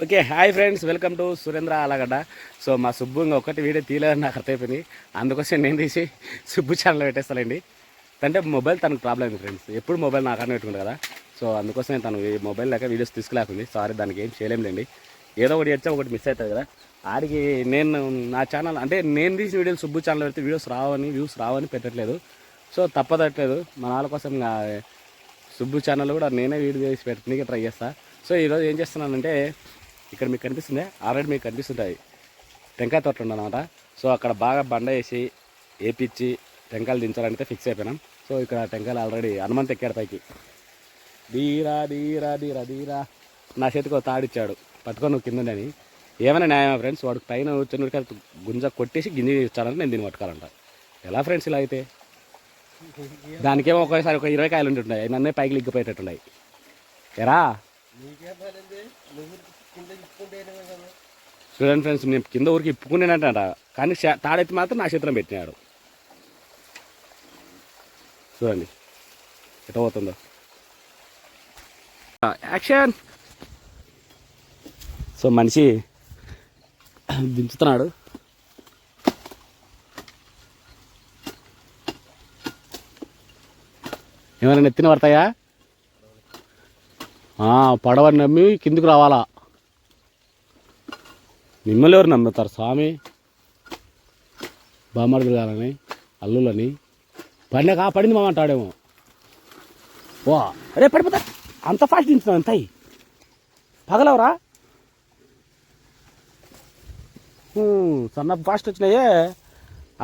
Okay hi friends welcome to Surendra Allagadda. So మా సుబ్బు ఇంకా ఒకటి వీడియో తీయలేదని నాకు అర్థమైపోయింది. అందుకోసం నేను తీసి సుబ్బు ఛానల్ పెట్టేస్తానండి. అంటే మొబైల్ తనకు ప్రాబ్లం అయింది ఫ్రెండ్స్? ఎప్పుడు మొబైల్ నాకు అన్న పెట్టుకుంది కదా. సో అందుకోసం తను ఈ మొబైల్ లేక వీడియోస్ తీసుకులేకుంది సారీ దానికి ఏం చేయలేంలేండి ఏదో ఒకటి వచ్చా ఒకటి మిస్ అవుతుంది కదా. ఆడికి నేను నా ఛానల్ అంటే నేను తీసిన వీడియోలు సుబ్బు ఛానల్ పెడితే వీడియోస్ రావని వ్యూస్ రావని పెట్టట్లేదు. సో తప్పదట్లేదు మన వాళ్ళ కోసం సుబ్బు ఛానల్ కూడా నేనే వీడియో చేసి పెట్టడానికి ట్రై చేస్తాను సో ఈరోజు ఏం చేస్తున్నానంటే ఇక్కడ మీకు కనిపిస్తుంది ఆల్రెడీ మీకు కనిపిస్తుంటాయి. టెంకాయ తోటలు ఉందన్నమాట. సో అక్కడ బాగా బండ వేసి వేపించి టెంకాయలు దించాలంటే ఫిక్స్ అయిపోయినాం. సో ఇక్కడ టెంకాయలు ఆల్రెడీ హనుమంత్ ఎక్కాడు పైకి. దీరా దీరా దీరా దీరా నా చేతికి ఒక తాడిచ్చాడు పట్టుకొని నువ్వు కిందని ఏమైనా న్యాయమా ఫ్రెండ్స్ వాడికి పైన వచ్చిన గుంజ కొట్టేసి గింజ ఇచ్చాడంటే నేను దీన్ని పట్టుకోవాలంట. ఎలా ఫ్రెండ్స్ ఇలా అయితే? దానికేమో ఒకేసారి ఒక ఇరవై కాయలు ఉంటుంటాయి నన్నే పైకి లిగ్గిపోయేటట్టున్నాయి ఎరా? చూడండి ఫ్రెండ్స్ నేను కింద ఊరికి ఇప్పుకునేనంట కానీ తాడెత్తి మాత్రం నా చేతిలో పెట్టినాడు. చూడండి ఎట పోతుందో యాక్షన్! సో మనిషి దించుతున్నాడు. ఏమైనా నెత్తిన పడతాయా? పడవని నమ్మి కిందికి రావాలా? మిమ్మల్ని ఎవరు నమ్ముతారు? స్వామి బామ్మడుగులు కాలని అల్లులని పడినాక పడింది మామ అంటాడేమో. వా అరే పడిపోతా. అంత ఫాస్ట్ దించున్నావు అంత పగలవరా? సన్న ఫాస్ట్ వచ్చినాయే.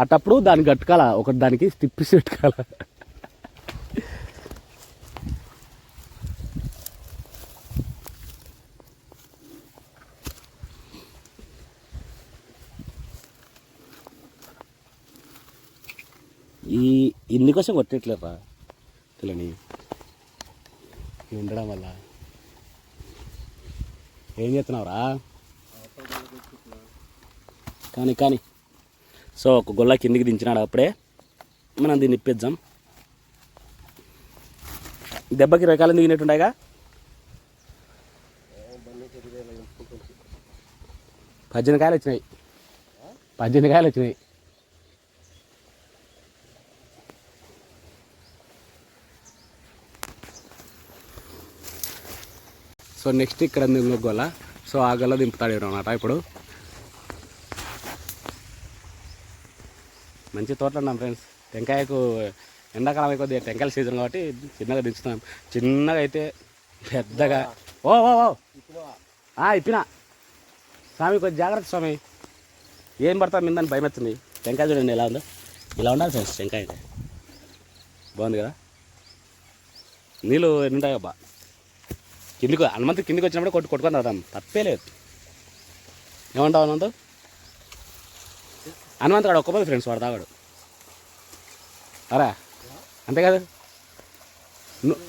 అటప్పుడు దాన్ని కట్టుకోవాలా? ఒకటి దానికి తిప్పిసి పెట్టుకోవాలా? ఈ ఇందుకోసం కొట్టట్లేరా పిల్లని ఉండడం వల్ల. ఏం చేస్తున్నావురా? కానీ కానీ. సో ఒక గొల్ల కిందికి దించినాడు అప్పుడే. మనం దీన్ని ఇప్పిద్దాం. దెబ్బకి రకాలు దిగినట్టుండగా పద్దెనిమిది కాయలు వచ్చినాయి. పద్దెనిమిది కాయలు వచ్చినాయి. సో నెక్స్ట్ ఇక్కడ ఉంది గొల్ల సో ఆ గొల్ల దింపుతాడు అనమాట ఇప్పుడు. మంచి తోటలు ఉన్నాం ఫ్రెండ్స్. టెంకాయకు ఎండాకాలం అయిపోద్ది టెంకాయల సీజన్ కాబట్టి చిన్నగా దించుతున్నాం. చిన్నగా అయితే పెద్దగా. ఓ ఓ ఓ. స్వామి కొంచెం జాగ్రత్త స్వామి. ఏం పడతాం మిందని భయం వచ్చింది టెంకాయ చూడండి ఎలా ఉందో. ఇలా ఉండాలి ఫ్రెండ్స్ టెంకాయ అయితే. బాగుంది కదా? నీళ్ళు ఎన్ని ఉంటాయి అబ్బా కిందికి హనుమంతు కిందికి వచ్చినప్పుడు కొట్టు కొట్టుకొని రాదాం తప్పే లేదు. ఏమంటావు హనుమంతు? హనుమంతు కాడు ఒక్క ఫ్రెండ్స్ వాడు తాగాడు. అరా అంతే కదా? ను-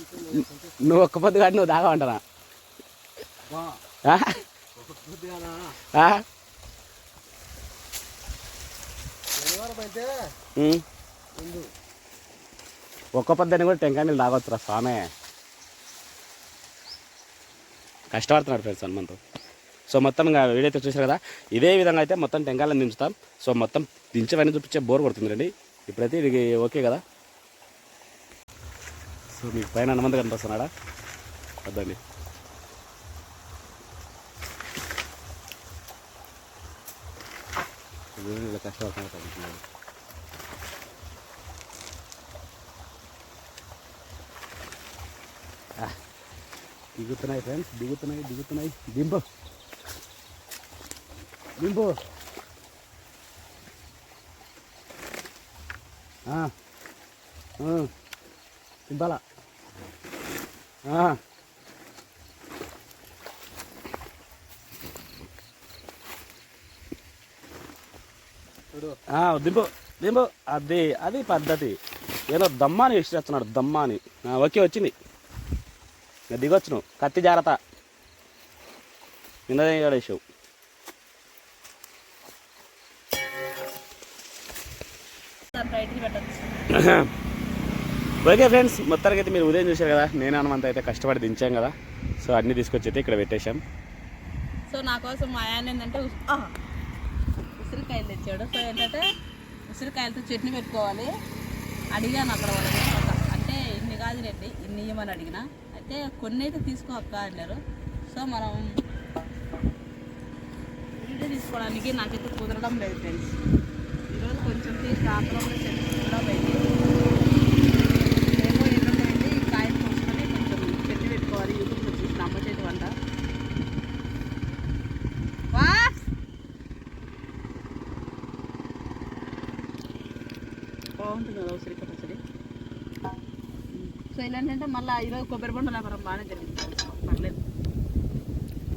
నువ్వు ఒక్క పొద్దు కాదు నువ్వు తాగమంటారా. ఒక్క పొద్దుని కూడా టెంకాయ నీళ్ళు తాగొచ్చురా స్వామే. కష్టపడుతున్నాడు ఫ్రెండ్స్ హనుమంతు. సో మొత్తం ఇంకా వీడియో అయితే చూసారు కదా? ఇదే విధంగా అయితే మొత్తం టెంకాయలను దించుతాం. సో మొత్తం దించవన్నీ చూపించే బోర్ కొడుతుంది రండి. ఇప్పుడైతే ఇది ఓకే కదా? సో మీకు పైన హనుమంతు కనిపిస్తున్నాడా వద్దండి ఇలా కష్టపడుతున్నాడు దిగుతున్నాయి ఫ్రెండ్స్ దిగుతున్నాయి దిగుతున్నాయి దింపు దింపు దింపాలా దింపు. దింపు. అది అది పద్ధతి. ఏదో దమ్మాని వేసి చేస్తున్నాడు దమ్మాని ఓకే వచ్చింది. ఇక దిగొచ్చు నువ్వు కత్తి జాగ్రత్త నిన్నదే వేసావు. పెట్టచ్చు ఓకే ఫ్రెండ్స్ మొత్తానికి అయితే మీరు ఉదయం చూశారు కదా నేను అనమంత అయితే కష్టపడి దించాం కదా. సో అన్నీ తీసుకొచ్చి అయితే ఇక్కడ పెట్టేశాం. సో నా కోసం మా ఆయన ఏంటంటే ఉసిరికాయలు తెచ్చాడు. సో ఏంటంటే ఉసిరికాయలతో చట్నీ పెట్టుకోవాలి. అడిగాను అక్కడ వాళ్ళని. ఇన్ని ఇన్ని ఇవ్వమని అడిగిన. అయితే కొన్ని అయితే తీసుకో అక్క అన్నారు. సో మనం వీడియో తీసుకోవడానికి నాకైతే కుదరడం లేదు ఫ్రెండ్స్ ఈరోజు కొంచెం తీసి ఆంధ్రంలో చెట్టుకోవడం కూడా పోయింది ఏంటంటే అండి ఈ కాయలు కోసుకొని కొంచెం చట్నీ పెట్టుకోవాలి యూట్యూబ్లో చూసిన అమ్మ చేతి వంట వాస్! బాగుంటుంది కదా ఉసిరికాయ పచ్చడి సో ఇలాంటంటే మళ్ళీ ఈరోజు కొబ్బరి బొండ వ్యాపారం బాగానే జరిగింది. పర్లేదు.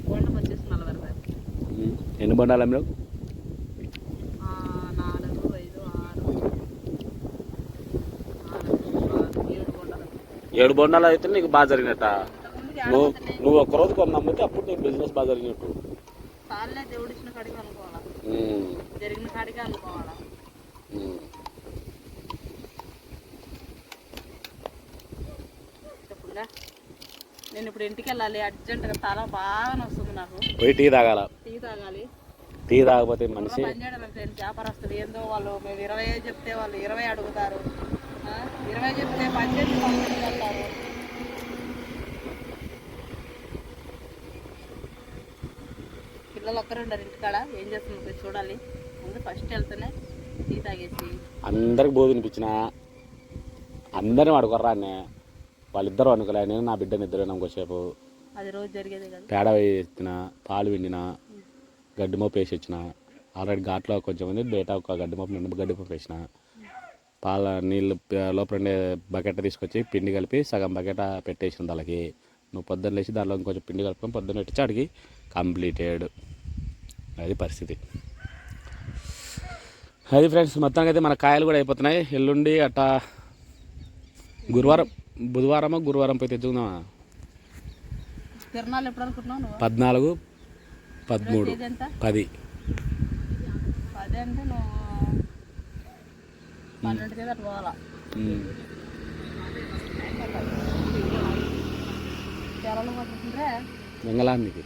బొండం వచ్చేసి నలభై రూపాయలు ఎన్ని బండాలు ఆ, నాలుగు ఐదు ఆరు ఏడు బొండాలు. అయితే నీకు బాగా జరిగినట్ట? నువ్వు నువ్వు ఒక్క రోజు కొన్ని నమ్మితే అప్పుడు నీకు బిజినెస్ బాగా జరిగినట్టు. తాళ్ళే దేవుడు ఇచ్చిన కాడికి అనుకోవాలా? జరిగిన కాడికి అనుకోవాలా? చెప్పుగా నేను ఇప్పుడు ఇంటికి వెళ్ళాలి. అర్జెంటుగా తల బాగా వస్తుంది నాకు. పోయి టీ తాగాల? టీ తాగాలి. టీ తాగకపోతే మనిషి వ్యాపారస్తులు ఏందో వాళ్ళు మేము ఇరవై చెప్తే వాళ్ళు ఇరవై అడుగుతారు. ఇరవై చెప్తే పని చేసి అంటారు పిల్లలు ఒక్కరు ఉండరు ఇంటికాడ. ఏం చేస్తున్నారు? చూడాలి. ముందు ఫస్ట్ వెళ్తేనే టీ తాగేసి. అందరికి బోధ వినిపించిన అందరిని వాడుకోర్రా అన్నే. వాళ్ళిద్దరు అనుకోలే నేను నా బిడ్డని ఇద్దరు కదా. పేడ వేసిన పాలు విండిన గడ్డి మోపు వేసి వచ్చిన ఆల్రెడీ ఘాట్లో కొంచెం ఉంది బయట ఒక గడ్డి మోపు నిండు గడ్డి మోపు వేసిన. పాల నీళ్ళు లోపల ఉండే బకెట్ తీసుకొచ్చి పిండి కలిపి సగం బకెట పెట్టేసిన దానికి. నువ్వు పొద్దున్న లేచి దానిలో ఇంకొంచెం పిండి కలుపుకొని పొద్దున్న పెట్టించి అడిగి కంప్లీటెడ్. అది పరిస్థితి. అది ఫ్రెండ్స్ మొత్తానికి అయితే మన కాయలు కూడా అయిపోతున్నాయి. ఎల్లుండి అట్టా గురువారం. బుధవారమో గురువారం పోయి తెచ్చుకుందామా? తిరణాలు ఎప్పుడు అనుకుంటున్నావు నువ్వు? పద్నాలుగు పదమూడు పది. అదే అంటే నువ్వు పోవాలా? మంగళానికి